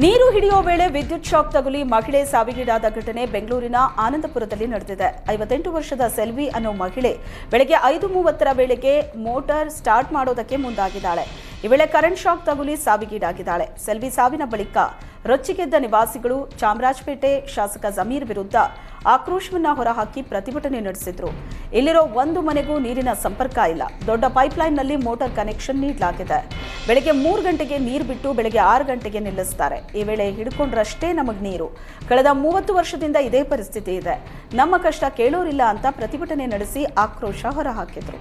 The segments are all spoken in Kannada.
ನೀರು ಹಿಡಿಯೋ ವೇಳೆ ವಿದ್ಯುತ್ ಶಾಕ್ ತಗುಲಿ ಮಹಿಳೆ ಸಾವಿಗೀಡಾದ ಘಟನೆ ಬೆಂಗಳೂರಿನ ಆನಂದಪುರದಲ್ಲಿ ನಡೆದಿದೆ. ಐವತ್ತೆಂಟು ವರ್ಷದ ಸೆಲ್ವಿ ಅನ್ನೋ ಮಹಿಳೆ ಬೆಳಗ್ಗೆ ಐದು ಮೂವತ್ತರ ವೇಳೆಗೆ ಮೋಟಾರ್ ಸ್ಟಾರ್ಟ್ ಮಾಡೋದಕ್ಕೆ ಮುಂದಾಗಿದ್ದಾಳೆ. ಈ ವೇಳೆ ಕರೆಂಟ್ ಶಾಕ್ ತಗುಲಿ ಸಾವಿಗೀಡಾಗಿದ್ದಾಳೆ. ಸೆಲ್ವಿ ಸಾವಿನ ಬಳಿಕ ರೊಚ್ಚಿಗೆದ್ದ ನಿವಾಸಿಗಳು ಚಾಮರಾಜಪೇಟೆ ಶಾಸಕ ಜಮೀರ್ ವಿರುದ್ಧ ಆಕ್ರೋಶವನ್ನ ಹೊರಹಾಕಿ ಪ್ರತಿಭಟನೆ ನಡೆಸಿದ್ರು. ಇಲ್ಲಿರೋ ಒಂದು ಮನೆಗೂ ನೀರಿನ ಸಂಪರ್ಕ ಇಲ್ಲ. ದೊಡ್ಡ ಪೈಪ್ಲೈನ್ನಲ್ಲಿ ಮೋಟಾರ್ ಕನೆಕ್ಷನ್ ನೀಡಲಾಗಿದೆ. ಬೆಳಗ್ಗೆ ಮೂರು ಗಂಟೆಗೆ ನೀರು ಬಿಟ್ಟು ಬೆಳಗ್ಗೆ ಆರು ಗಂಟೆಗೆ ನಿಲ್ಲಿಸ್ತಾರೆ. ಈ ವೇಳೆ ಹಿಡ್ಕೊಂಡ್ರಷ್ಟೇ ನಮಗೆ ನೀರು. ಕಳೆದ ಮೂವತ್ತು ವರ್ಷದಿಂದ ಇದೇ ಪರಿಸ್ಥಿತಿ ಇದೆ. ನಮ್ಮ ಕಷ್ಟ ಕೇಳೋರಿಲ್ಲ ಅಂತ ಪ್ರತಿಭಟನೆ ನಡೆಸಿ ಆಕ್ರೋಶ ಹೊರಹಾಕಿದ್ರು.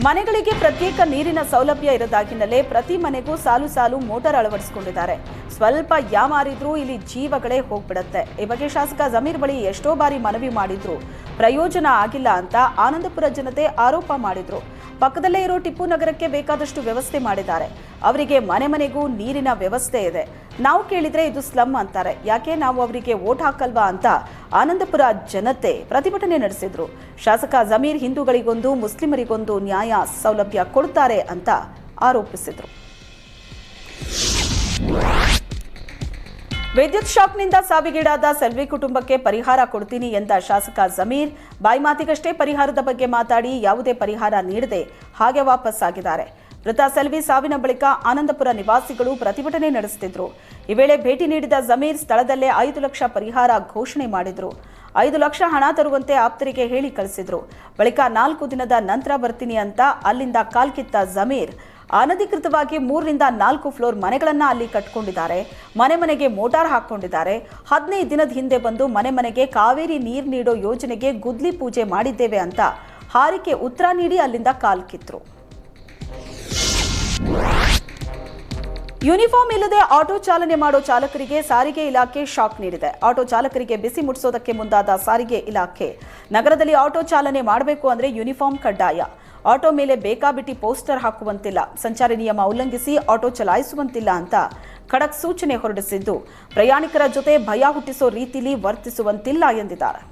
ಮನೆಗಳಿಗೆ ಪ್ರತ್ಯೇಕ ನೀರಿನ ಸೌಲಭ್ಯ ಇರದಾಗಿನಲ್ಲೇ ಪ್ರತಿ ಮನೆಗೂ ಸಾಲು ಸಾಲು ಮೋಟಾರ್ ಅಳವಡಿಸಿಕೊಂಡಿದ್ದಾರೆ. ಸ್ವಲ್ಪ ಯಾಮಾರಿದ್ರೂ ಇಲ್ಲಿ ಜೀವಗಳೇ ಹೋಗ್ಬಿಡತ್ತೆ. ಈ ಬಗ್ಗೆ ಶಾಸಕ ಜಮೀರ್ ಬಳಿ ಎಷ್ಟೋ ಬಾರಿ ಮನವಿ ಮಾಡಿದ್ರು. ಪ್ರಯೋಜನ ಆಗಿಲ್ಲ ಅಂತ ಆನಂದಪುರ ಜನತೆ ಆರೋಪ ಮಾಡಿದ್ರು. ಪಕ್ಕದಲ್ಲೇ ಇರೋ ಟಿಪ್ಪು ನಗರಕ್ಕೆ ಬೇಕಾದಷ್ಟು ವ್ಯವಸ್ಥೆ ಮಾಡಿದ್ದಾರೆ. ಅವರಿಗೆ ಮನೆ ಮನೆಗೂ ನೀರಿನ ವ್ಯವಸ್ಥೆ ಇದೆ. ನಾವು ಕೇಳಿದ್ರೆ ಇದು ಸ್ಲಮ್ ಅಂತಾರೆ. ಯಾಕೆ ನಾವು ಅವರಿಗೆ ವೋಟ್ ಹಾಕಲ್ವಾ ಅಂತ ಆನಂದಪುರ ಜನತೆ ಪ್ರತಿಭಟನೆ ನಡೆಸಿದ್ರು. ಶಾಸಕ ಜಮೀರ್ ಹಿಂದೂಗಳಿಗೊಂದು, ಮುಸ್ಲಿಮರಿಗೊಂದು ನ್ಯಾಯ ಸೌಲಭ್ಯ ಕೊಡ್ತಾರೆ ಅಂತ ಆರೋಪಿಸಿದ್ರು. ವಿದ್ಯುತ್ ಶಾಕ್ನಿಂದ ಸಾವಿಗೀಡಾದ ಸೆಲ್ವಿ ಕುಟುಂಬಕ್ಕೆ ಪರಿಹಾರ ಕೊಡ್ತೀನಿ ಎಂದ ಶಾಸಕ ಜಮೀರ್ ಬಾಯಿ ಮಾತಿಗಷ್ಟೇ ಪರಿಹಾರದ ಬಗ್ಗೆ ಮಾತಾಡಿ ಯಾವುದೇ ಪರಿಹಾರ ನೀಡದೆ ಹಾಗೆ ವಾಪಸ್ಸಾಗಿದ್ದಾರೆ. ಮೃತ ಸೆಲ್ವಿ ಸಾವಿನ ಬಳಿಕ ಆನಂದಪುರ ನಿವಾಸಿಗಳು ಪ್ರತಿಭಟನೆ ನಡೆಸುತ್ತಿದ್ದರು ಈ ವೇಳೆ ಭೇಟಿ ನೀಡಿದ ಜಮೀರ್ ಸ್ಥಳದಲ್ಲೇ ಐದು ಲಕ್ಷ ಪರಿಹಾರ ಘೋಷಣೆ ಮಾಡಿದರು. ಐದು ಲಕ್ಷ ಹಣ ತರುವಂತೆ ಆಪ್ತರಿಗೆ ಹೇಳಿ ಕಳಿಸಿದ್ರು. ಬಳಿಕ ನಾಲ್ಕು ದಿನದ ನಂತರ ಬರ್ತೀನಿ ಅಂತ ಅಲ್ಲಿಂದ ಕಾಲ್ಕಿತ್ತ ಜಮೀರ್. ಅನಧಿಕೃತವಾಗಿ ಮೂರರಿಂದ ನಾಲ್ಕು ಫ್ಲೋರ್ ಮನೆಗಳನ್ನು ಅಲ್ಲಿ ಕಟ್ಕೊಂಡಿದ್ದಾರೆ. ಮನೆ ಮನೆಗೆ ಮೋಟಾರ್ ಹಾಕ್ಕೊಂಡಿದ್ದಾರೆ. ಹದಿನೈದು ದಿನದ ಹಿಂದೆ ಬಂದು ಮನೆ ಮನೆಗೆ ಕಾವೇರಿ ನೀರು ನೀಡೋ ಯೋಜನೆಗೆ ಗುದ್ಲಿ ಪೂಜೆ ಮಾಡಿದ್ದೇವೆ ಅಂತ ಹಾರಿಕೆ ಉತ್ತರ ನೀಡಿ ಅಲ್ಲಿಂದ ಕಾಲ್ಕಿತ್ರು ಯೂನಿಫಾರ್ಮ್ ಇಲ್ಲದೆ ಆಟೋ ಚಾಲನೆ ಮಾಡೋ ಚಾಲಕರಿಗೆ ಸಾರಿಗೆ ಇಲಾಖೆ ಶಾಕ್ ನೀಡಿದೆ. ಆಟೋ ಚಾಲಕರಿಗೆ ಬಿಸಿ ಮುಟ್ಟಿಸೋದಕ್ಕೆ ಮುಂದಾದ ಸಾರಿಗೆ ಇಲಾಖೆ. ನಗರದಲ್ಲಿ ಆಟೋ ಚಾಲನೆ ಮಾಡಬೇಕು ಅಂದ್ರೆ ಯೂನಿಫಾರ್ಮ್ ಕಡ್ಡಾಯ. ಆಟೋ ಮೇಲೆ ಬೇಕಾಬಿಟ್ಟಿ ಪೋಸ್ಟರ್ ಹಾಕುವಂತಿಲ್ಲ. ಸಂಚಾರಿ ನಿಯಮ ಉಲ್ಲಂಘಿಸಿ ಆಟೋ ಚಲಾಯಿಸುವಂತಿಲ್ಲ ಅಂತ ಖಡಕ್ ಸೂಚನೆ ಹೊರಡಿಸಿದ್ದು. ಪ್ರಯಾಣಿಕರ ಜೊತೆ ಭಯ ಹುಟ್ಟಿಸೋ ರೀತಿಲಿ ವರ್ತಿಸುವಂತಿಲ್ಲ ಎಂದಿದ್ದಾರೆ.